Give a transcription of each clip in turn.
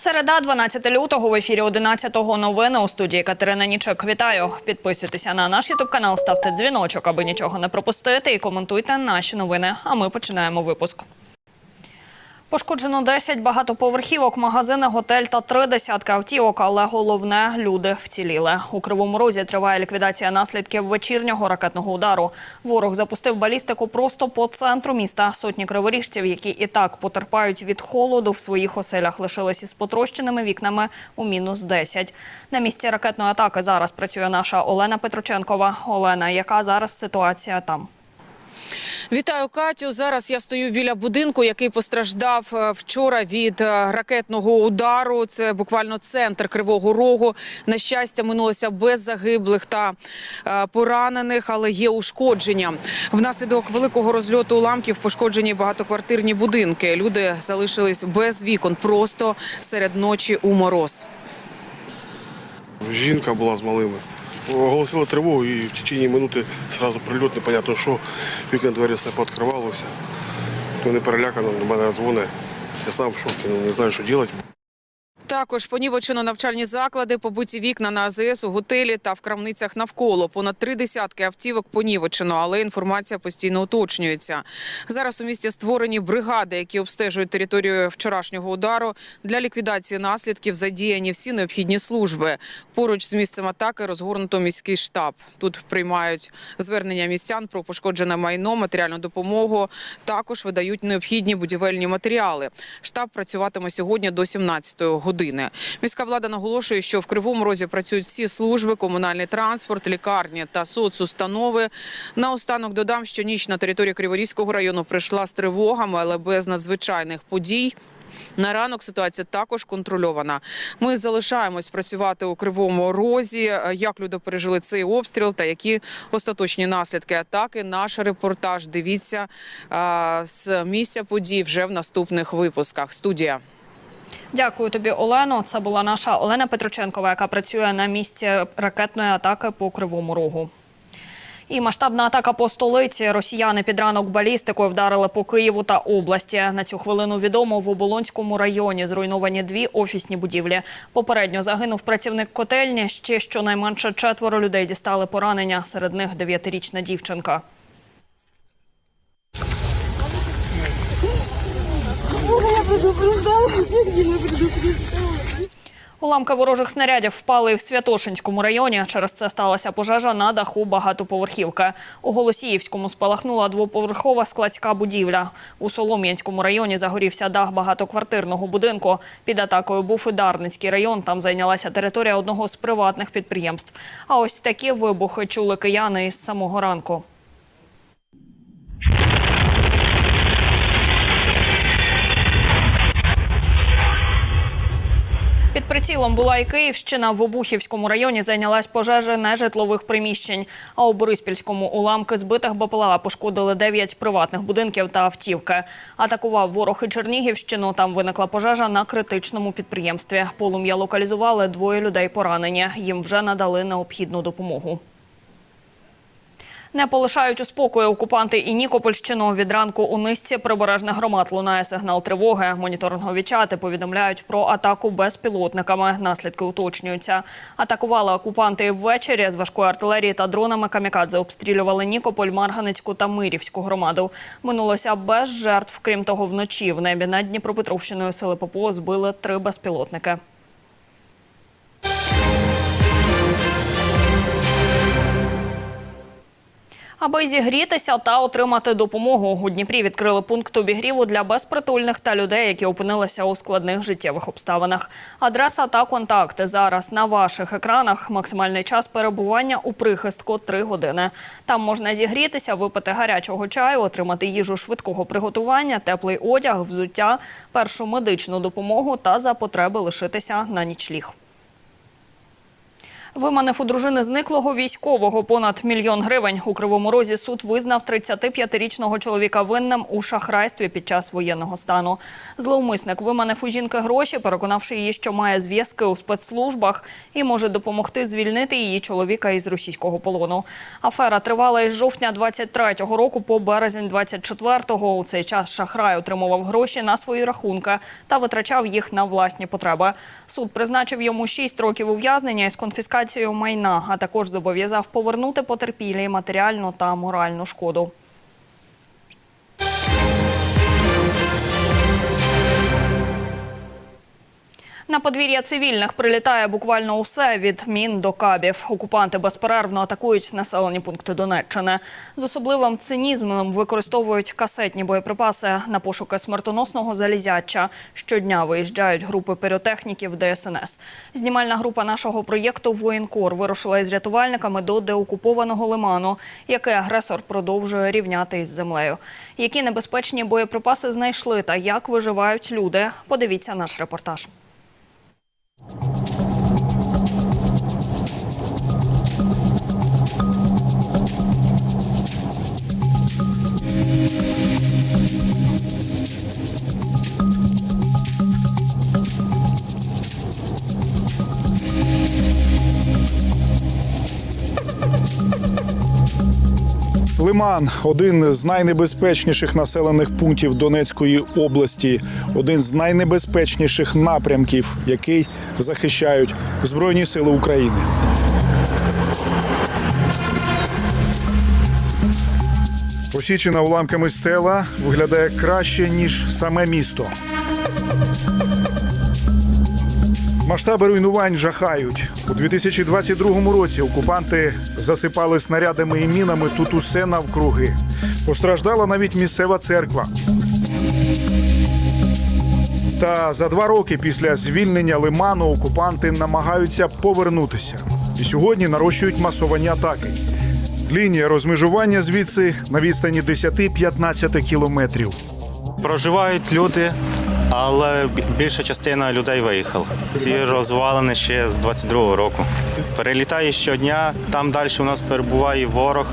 Середа, 12 лютого, в ефірі 11-го новини у студії Катерина Нічок. Вітаю. Підписуйтеся на наш ютуб канал, ставте дзвіночок, аби нічого не пропустити, і коментуйте наші новини. А ми починаємо випуск. Пошкоджено 10 багатоповерхівок, магазини, готель та три десятки автівок, але головне – люди вціліли. У Кривому Розі триває ліквідація наслідків вечірнього ракетного удару. Ворог запустив балістику просто по центру міста. Сотні криворіжців, які і так потерпають від холоду в своїх оселях, лишились із потрощеними вікнами у мінус 10. На місці ракетної атаки зараз працює наша Олена Петроченкова. Олена, яка зараз ситуація там? Вітаю, Катю. Зараз я стою біля будинку, який постраждав е, вчора від е, ракетного удару. Це буквально центр Кривого Рогу. На щастя, минулося без загиблих та е, поранених, але є ушкодження. Внаслідок великого розльоту уламків пошкоджені багатоквартирні будинки. Люди залишились без вікон, просто серед ночі у мороз. Жінка була з малими. Оголосила тривогу і в течение минути одразу прильот, непонятно що, вікна двері все пооткривалося. Вони перелякано до мене дзвонить. Я сам в шокі, ну, не знаю, що робити. Також понівечено навчальні заклади, побиті вікна на АЗС у готелі та в крамницях навколо. Понад три десятки автівок понівечено, але інформація постійно уточнюється. Зараз у місті створені бригади, які обстежують територію вчорашнього удару. Для ліквідації наслідків задіяні всі необхідні служби. Поруч з місцем атаки розгорнуто міський штаб. Тут приймають звернення містян про пошкоджене майно, матеріальну допомогу. Також видають необхідні будівельні матеріали. Штаб працюватиме сьогодні до 17-ї години. Міська влада наголошує, що в Кривому Розі працюють всі служби, комунальний транспорт, лікарні та соцустанови. Наостанок додам, що ніч на території Криворізького району прийшла з тривогами, але без надзвичайних подій. На ранок ситуація також контрольована. Ми залишаємось працювати у кривому розі. Як люди пережили цей обстріл та які остаточні наслідки атаки. Наш репортаж дивіться з місця подій вже в наступних випусках. Студія. Дякую тобі, Олено. Це була наша Олена Петроченкова, яка працює на місці ракетної атаки по Кривому Рогу. І масштабна атака по столиці. Росіяни під ранок балістикою вдарили по Києву та області. На цю хвилину відомо в Оболонському районі зруйновані дві офісні будівлі. Попередньо загинув працівник котельні. Ще щонайменше четверо людей дістали поранення. Серед них дев'ятирічна дівчинка. Уламки ворожих снарядів впали в Святошинському районі. Через це сталася пожежа на даху багатоповерхівки. У Голосіївському спалахнула двоповерхова складська будівля. У Солом'янському районі загорівся дах багатоквартирного будинку. Під атакою був і Дарницький район. Там зайнялася територія одного з приватних підприємств. А ось такі вибухи чули кияни із самого ранку. Під була і Київщина. В Обухівському районі зайнялась пожежа нежитлових приміщень. А у Бориспільському уламки збитих БПЛА пошкодили 9 приватних будинків та автівки. Атакував ворог і Чернігівщину. Там виникла пожежа на критичному підприємстві. Полум'я локалізували двоє людей поранені. Їм вже надали необхідну допомогу. Не полишають у спокої окупанти і Нікопольщину. Від ранку у низці прибережних громад лунає сигнал тривоги. Моніторингові чати повідомляють про атаку безпілотниками. Наслідки уточнюються. Атакували окупанти ввечері з важкої артилерії та дронами камікадзе обстрілювали Нікополь, Марганецьку та Мирівську громаду. Минулося без жертв. Крім того, вночі в небі над Дніпропетровщиною сили ППО збили три безпілотники. Аби зігрітися та отримати допомогу, у Дніпрі відкрили пункт обігріву для безпритульних та людей, які опинилися у складних життєвих обставинах. Адреса та контакти зараз на ваших екранах. Максимальний час перебування у прихистку 3 години. Там можна зігрітися, випити гарячого чаю, отримати їжу швидкого приготування, теплий одяг, взуття, першу медичну допомогу та за потреби лишитися на нічліг. Виманив у дружини зниклого військового понад мільйон гривень. У Кривому Розі суд визнав 35-річного чоловіка винним у шахрайстві під час воєнного стану. Зловмисник виманив у жінки гроші, переконавши її, що має зв'язки у спецслужбах і може допомогти звільнити її чоловіка із російського полону. Афера тривала із жовтня 23-го року по березень 24-го. У цей час шахрай отримував гроші на свої рахунки та витрачав їх на власні потреби. Суд призначив йому 6 років ув'язнення із конфіскацією майна, а також зобов'язав повернути потерпілі матеріальну та моральну шкоду. На подвір'я цивільних прилітає буквально усе від мін до кабів. Окупанти безперервно атакують населені пункти Донеччини. З особливим цинізмом використовують касетні боєприпаси на пошуки смертоносного залізяча. Щодня виїжджають групи піротехніків ДСНС. Знімальна група нашого проєкту Воєнкор вирушила із рятувальниками до деокупованого лиману, який агресор продовжує рівняти із землею. Які небезпечні боєприпаси знайшли та як виживають люди? Подивіться наш репортаж. Thank you. Лиман один з найнебезпечніших населених пунктів Донецької області, один з найнебезпечніших напрямків, який захищають Збройні Сили України. Посічена уламками стела виглядає краще ніж саме місто. Масштаби руйнувань жахають. У 2022 році окупанти засипали снарядами і мінами тут усе навкруги. Постраждала навіть місцева церква. Та за два роки після звільнення лиману окупанти намагаються повернутися. І сьогодні нарощують масовані атаки. Лінія розмежування звідси на відстані 10-15 кілометрів. Проживають люди, але більша частина людей виїхала. Ці розвалини ще з 22-го року. Перелітає щодня, там далі у нас перебуває ворог.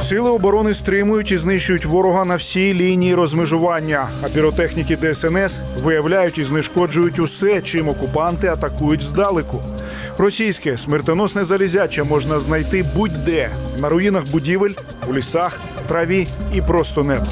Сили оборони стримують і знищують ворога на всій лінії розмежування. А піротехніки ДСНС виявляють і знешкоджують усе, чим окупанти атакують здалеку. Російське смертоносне залізяче можна знайти будь-де на руїнах будівель, у лісах, траві і просто неба.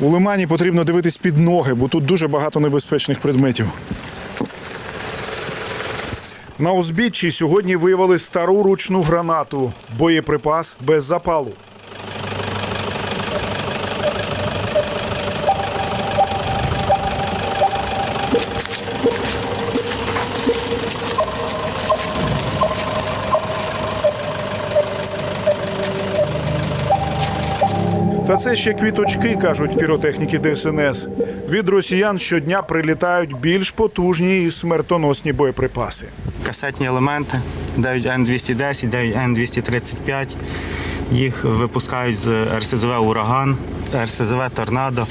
У лимані потрібно дивитись під ноги, бо тут дуже багато небезпечних предметів. На узбіччі сьогодні виявили стару ручну гранату, боєприпас без запалу. Та це ще квіточки, кажуть піротехніки ДСНС. Від росіян щодня прилітають більш потужні і смертоносні боєприпаси. Касетні елементи 9Н210, 9Н235. Їх випускають з РСЗВ Ураган, РСЗВ Торнадо.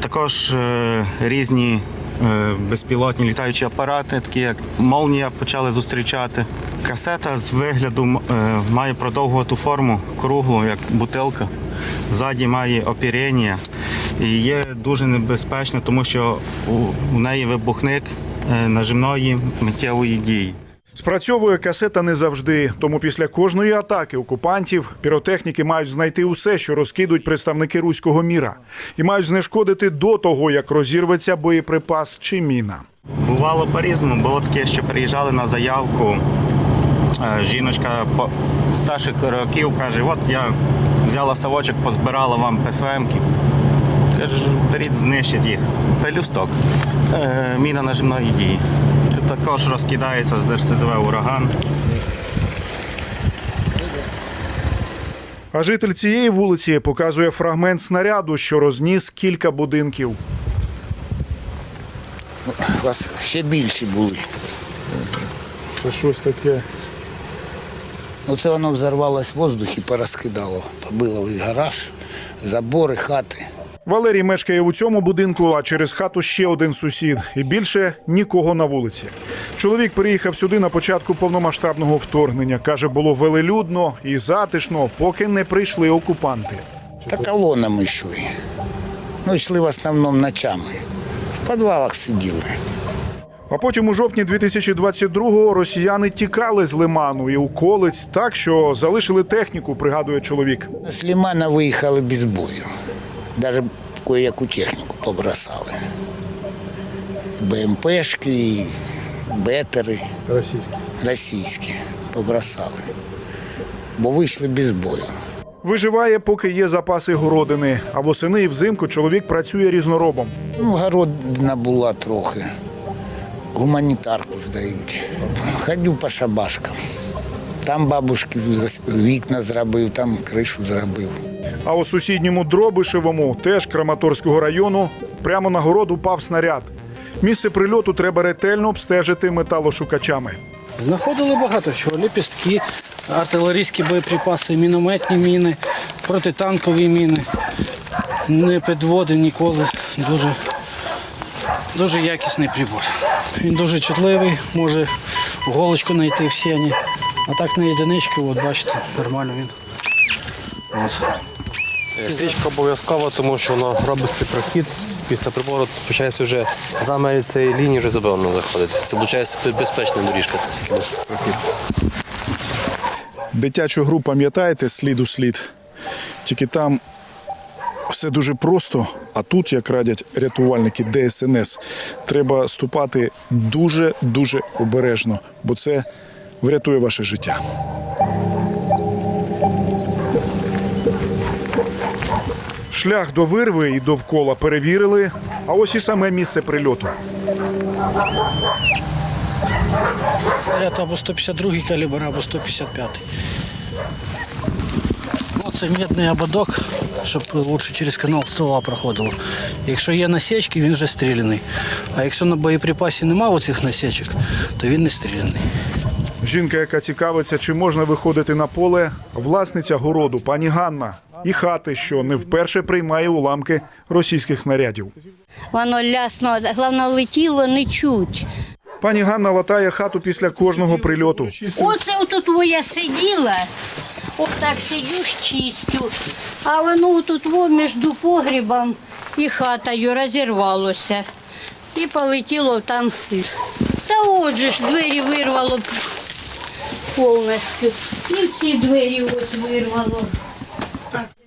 Також е, різні е, безпілотні літаючі апарати, такі як Молнія, почали зустрічати. Касета з вигляду е, має продовгувату форму, круглу, як бутилка. Ззаді має опірення і є дуже небезпечно, тому що у, неї вибухник е, нажимної миттєвої дії. Спрацьовує касета не завжди, тому після кожної атаки окупантів піротехніки мають знайти усе, що розкидують представники руського міра, і мають знешкодити до того, як розірветься боєприпас чи міна. Бувало по-різному. Було таке, що приїжджали на заявку. е, Жіночка старших років каже: от я взяла совочок, позбирала вам ПФМки. Каже, беріть, знищить їх. Пелюсток. Е, Міна нажимної дії. Також розкидається з РСЗВ ураган. А житель цієї вулиці показує фрагмент снаряду, що розніс кілька будинків. У вас ще більші були. Це щось таке. Оце воно взорвалось в воздух і порозкидало. Побило і гараж, забори, хати. Валерій мешкає у цьому будинку, а через хату ще один сусід. І більше нікого на вулиці. Чоловік переїхав сюди на початку повномасштабного вторгнення. Каже, було велелюдно і затишно, поки не прийшли окупанти. Та колонами йшли. Ну, йшли в основному ночами. В підвалах сиділи. А потім у жовтні 2022-го росіяни тікали з лиману і у колець так, що залишили техніку, пригадує чоловік. З Лимана виїхали без бою. Навіть кое-яку техніку побросали. БМПшки, бетери. Російські. Російські побросали. Бо вийшли без бою. Виживає, поки є запаси городини. А восени і взимку чоловік працює різноробом. Ну, городина була трохи. Гуманітарку ж дають. Ходю по шабашкам. Там бабушки вікна зробив, там кришу зробив. А у сусідньому Дробишевому, теж Краматорського району, прямо на город упав снаряд. Місце прильоту треба ретельно обстежити металошукачами. Знаходили багато чого. Ліпістки, артилерійські боєприпаси, мінометні міни, протитанкові міни. Не підводи ніколи. Дуже, дуже якісний прибор. Він дуже чутливий, може голочку знайти в сіні. А так на єдинички, от бачите, нормально він. От. Стрічка обов'язкова, тому що воно робить цей прохід. Після прибору почається вже за межі цієї лінії вже заборонено заходити. Це виходить безпечна доріжка. Дитячу гру пам'ятаєте слід у слід. Тільки там все дуже просто, а тут, як радять рятувальники ДСНС, треба ступати дуже-дуже обережно, бо це врятує ваше життя. Шлях до вирви і довкола перевірили, а ось і саме місце прильоту. Або 152 калібр, або 155. Це медний ободок, щоб лучше через канал ствола проходило. Якщо є насічки, він вже стріляний. А якщо на боєприпасі немає оцих насічок, то він не стріляний. Жінка, яка цікавиться, чи можна виходити на поле, власниця городу, пані Ганна, і хати, що не вперше приймає уламки російських снарядів. Воно лясно, головне летіло не чуть. Пані Ганна латає хату після кожного прильоту. Оце отут во я сиділа, отак сидю, чистю, а воно тут во між погрібом і хатою розірвалося. І полетіло там. Та отже ж двері вирвало повністю. І ці двері ось вирвало.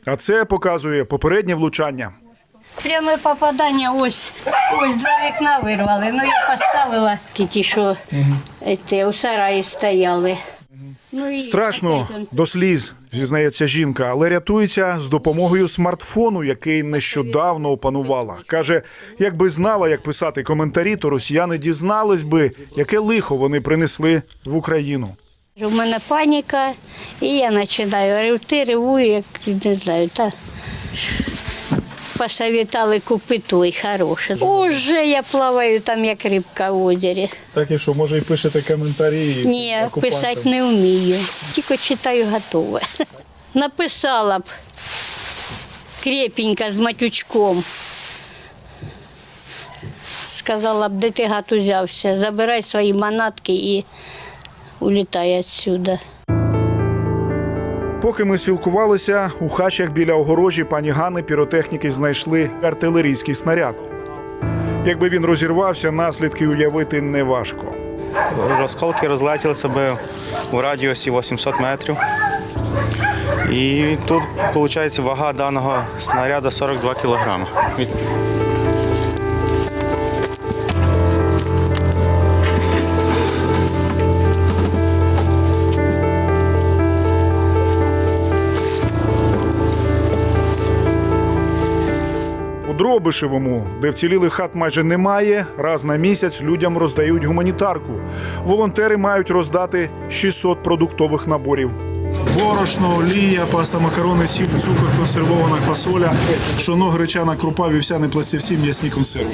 А це показує попереднє влучання. Пряме попадання ось, ось два вікна вирвали. Ну я поставила ті, що те, у сараї стояли. Ну, Страшно до сліз, зізнається жінка, але рятується з допомогою смартфону, який нещодавно опанувала. Каже, якби знала, як писати коментарі, то росіяни дізнались би, яке лихо вони принесли в Україну. У мене паніка, і я починаю ревти, ревую, як не знаю, та посовітали купити той хороший. Уже я плаваю там, як рибка в озері. Так і що, може, і пишете коментарі? Ні, писати не вмію. Тільки читаю готове. Написала б крепенько з матючком. Сказала б, де ти гад узявся, забирай свої манатки і улітай відсюди. Поки ми спілкувалися, у хащах біля огорожі пані Ганни піротехніки знайшли артилерійський снаряд. Якби він розірвався, наслідки уявити неважко. Осколки розлетілися би у радіусі 800 метрів. І тут виходить вага даного снаряду 42 кілограми. Дробишевому, де вцілілих хат майже немає, раз на місяць людям роздають гуманітарку. Волонтери мають роздати 600 продуктових наборів. Борошно, олія, паста макарони, сіль, цукор, консервована фасоля, пшоно, гречана крупа, вівсяні пластівці, м'ясні консерви.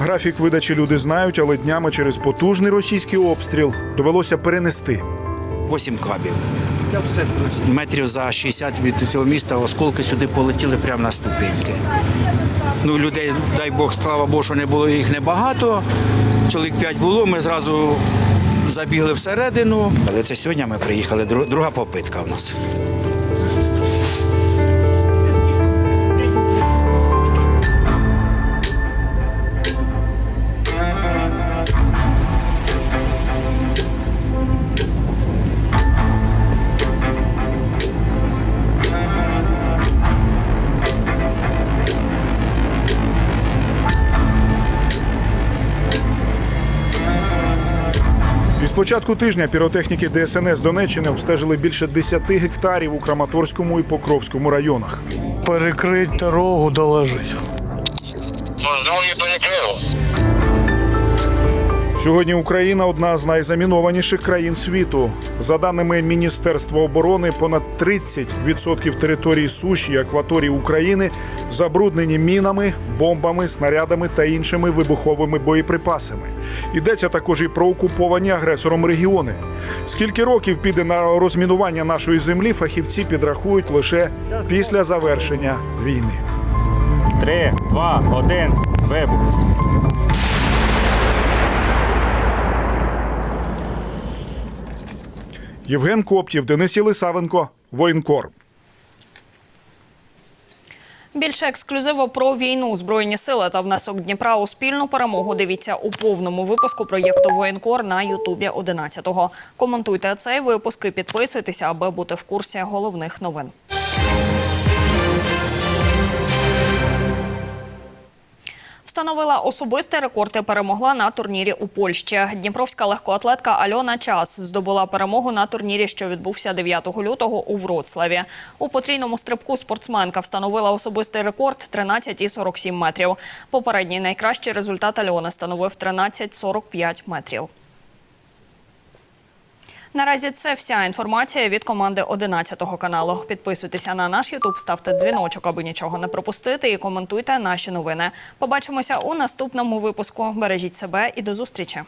Графік видачі люди знають, але днями через потужний російський обстріл довелося перенести. 8 кабів. метрів за 60 від цього міста осколки сюди полетіли прямо на ступеньки. Ну, людей, дай Бог, слава Богу, що не було їх небагато. Чоловік 5 було, ми зразу забігли всередину. Але це сьогодні ми приїхали, друга попитка в нас. Початку тижня піротехніки ДСНС Донеччини обстежили більше 10 гектарів у Краматорському і Покровському районах. Перекрить дорогу, доложити. Сьогодні Україна одна з найзамінованіших країн світу. За даними Міністерства оборони, понад 30% території суші і акваторії України забруднені мінами, бомбами, снарядами та іншими вибуховими боєприпасами. Йдеться також і про окуповані агресором регіони. Скільки років піде на розмінування нашої землі, фахівці підрахують лише після завершення війни. Три, два, один, вибух. Євген Коптів, Денис Єлисавенко, Воєнкор. Більше ексклюзиву про війну, збройні сили та внесок Дніпра у спільну перемогу. Дивіться у повному випуску проєкту Воєнкор на Ютубі 11-го. Коментуйте цей випуск і підписуйтеся, аби бути в курсі головних новин. Встановила особистий рекорд і перемогла на турнірі у Польщі. Дніпровська легкоатлетка Альона Час здобула перемогу на турнірі, що відбувся 9 лютого у Вроцлаві. У потрійному стрибку спортсменка встановила особистий рекорд 13,47 метрів. Попередній найкращий результат Альони становив 13,45 метрів. Наразі це вся інформація від команди 11 каналу. Підписуйтеся на наш Ютуб, ставте дзвіночок, аби нічого не пропустити, і коментуйте наші новини. Побачимося у наступному випуску. Бережіть себе і до зустрічі.